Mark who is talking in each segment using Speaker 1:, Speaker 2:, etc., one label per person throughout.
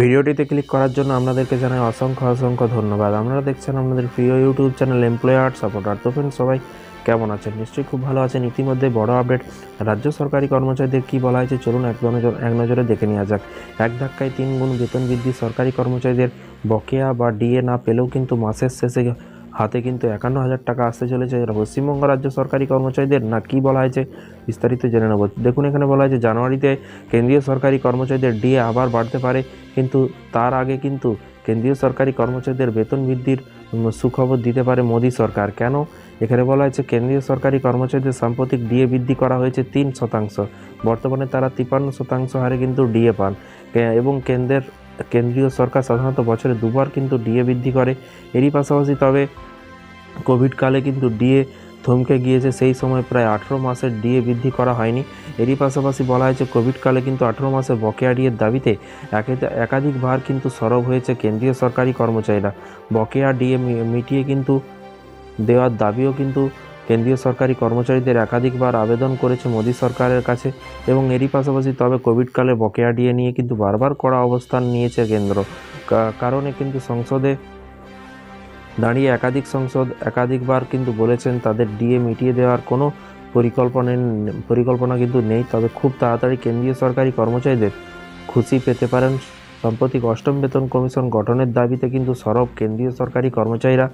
Speaker 1: ভিডিওটিতে ক্লিক করার জন্য আপনাদেরকে জানাই অসংখ্য অসংখ্য ধন্যবাদ। আপনারা দেখছেন আপনাদের প্রিয় ইউটিউব চ্যানেল এমপ্লয়ার সাপোর্টার তো ফ্রেন্ড সবাই কেমন আছেন? নিশ্চয়ই খুব ভালো আছেন। ইতিমধ্যে বড় আপডেট রাজ্য সরকারি কর্মচারীদের কি বলা হয়েছে চলুন এক নজর, এক নজরে দেখে নেওয়া যাক। এক ধাক্কায় তিন গুণ বেতন বৃদ্ধি সরকারি কর্মচারীদের বকেয়া বা ডিএ না পেলেও কিন্তু মাসের শেষে হাতে কিন্তু একান্ন হাজার টাকা আসতে চলেছে। পশ্চিমবঙ্গ রাজ্য সরকারি কর্মচারীদের না কি বলা হয়েছে বিস্তারিত জেনে নেব। দেখুন, এখানে বলা হয়েছে, জানুয়ারিতে কেন্দ্রীয় সরকারি কর্মচারীদের ডিএ আবার বাড়তে পারে। কিন্তু তার আগে কিন্তু কেন্দ্রীয় সরকারি কর্মচারীদের বেতন বৃদ্ধির সুখবর দিতে পারে মোদী সরকার। কেন? এখানে বলা হয়েছে, কেন্দ্রীয় সরকারি কর্মচারীদের সাম্প্রতিক ডিএ বৃদ্ধি করা হয়েছে তিন শতাংশ। বর্তমানে তারা তিপ্পান্ন শতাংশ হারে কিন্তু ডিএ পান। এবং কেন্দ্রের, কেন্দ্রীয় সরকার সাধারণত বছরে দুবার কিন্তু ডিএ বৃদ্ধি করে। এরই পাশাপাশি তবে কোভিডকালে কিন্তু ডিএ থমকে গিয়েছে, সেই সময় প্রায় আঠেরো মাসের ডিএ বৃদ্ধি করা হয়নি। এরই পাশাপাশি বলা হয়েছে, কোভিডকালে কিন্তু আঠেরো মাসের বকেয়া ডিএর দাবিতে একে- একাধিকবার কিন্তু সরব হয়েছে কেন্দ্রীয় সরকারি কর্মচারীরা। বকেয়া ডিএ মিটিয়ে কিন্তু দেওয়ার দাবিও কিন্তু কেন্দ্রীয় সরকারি কর্মচারীদের একাধিকবার আবেদন করেছে মোদী সরকারের কাছে এবং এরই পাশাপাশি তবে কোভিডকালে বকেয়া ডিএ নিয়ে কিন্তু বারবার কড়া অবস্থান নিয়েছে কেন্দ্র। কারণে কিন্তু সংসদে দাঁড়িয়ে একাধিক সংসদ একাধিকবার কিন্তু বলেছেন তাদের ডিএ মিটিয়ে দেওয়ার কোনো পরিকল্পনা পরিকল্পনা কিন্তু নেই। তবে খুব তাড়াতাড়ি কেন্দ্রীয় সরকারি কর্মচারীদের খুশি পেতে পারেন। সাম্প্রতিক অষ্টম বেতন কমিশন গঠনের দাবিতে কিন্তু সরব কেন্দ্রীয় সরকারি কর্মচারীরা।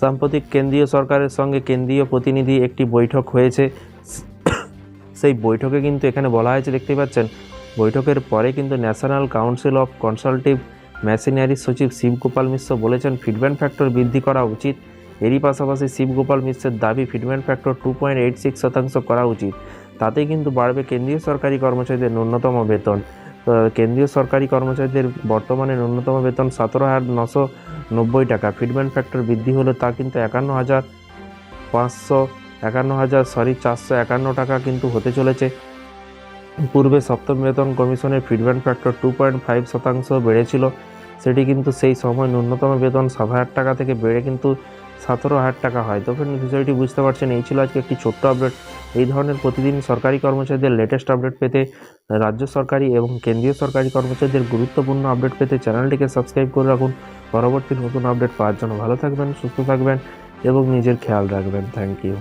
Speaker 1: সাম্প্রতিক কেন্দ্রীয় সরকারের সঙ্গে কেন্দ্রীয় প্রতিনিধি একটি বৈঠক হয়েছে। সেই বৈঠকে কিন্তু এখানে বলা হয়েছে দেখতে পাচ্ছেন, বৈঠকের পরে কিন্তু National Council of Consultative Machinery সচিব শিবগোপাল মিশ্র বলেছেন ফিডব্যান্ড ফ্যাক্টর বৃদ্ধি করা উচিত। এরই পাশাপাশি শিবগোপাল মিশ্রের দাবি fitment factor two point eight শতাংশ করা উচিত। তাতেই কিন্তু বাড়বে কেন্দ্রীয় সরকারি কর্মচারীদের ন্যূনতম বেতন। কেন্দ্রীয় সরকারি কর্মচারীদের বর্তমানে ন্যূনতম বেতন সতেরো হাজার নশো নব্বই টাকা। ফিডব্যান্ড ফ্যাক্টর বৃদ্ধি হলে তা কিন্তু একান্ন হাজার পাঁচশো একান্ন হাজার সরি চারশো একান্ন টাকা কিন্তু হতে চলেছে। পূর্বে সপ্তম বেতন কমিশনের fitment factor two point five শতাংশ বেড়েছিল। সেটি কিন্তু সেই সময় ন্যূনতম বেতন সাত হাজার টাকা থেকে বেড়ে কিন্তু সতেরো হাজার টাকা হয়। তো ফ্রেন্ড বিষয়টি বুঝতে পারছেন, এই ছিল আজকে একটি ছোট্ট আপডেট এই ধরনের প্রতিদিন সরকারি কর্মচারীদের লেটেস্ট আপডেট পেতে রাজ্য সরকারি এবং কেন্দ্রীয় সরকারি কর্মচারীদের গুরুত্বপূর্ণ আপডেট পেতে চ্যানেলটিকে সাবস্ক্রাইব করে রাখুন। পরবর্তী নতুন আপডেট পাওয়ার জন্য ভালো থাকবেন, সুস্থ থাকবেন এবং নিজের খেয়াল রাখবেন। Thank you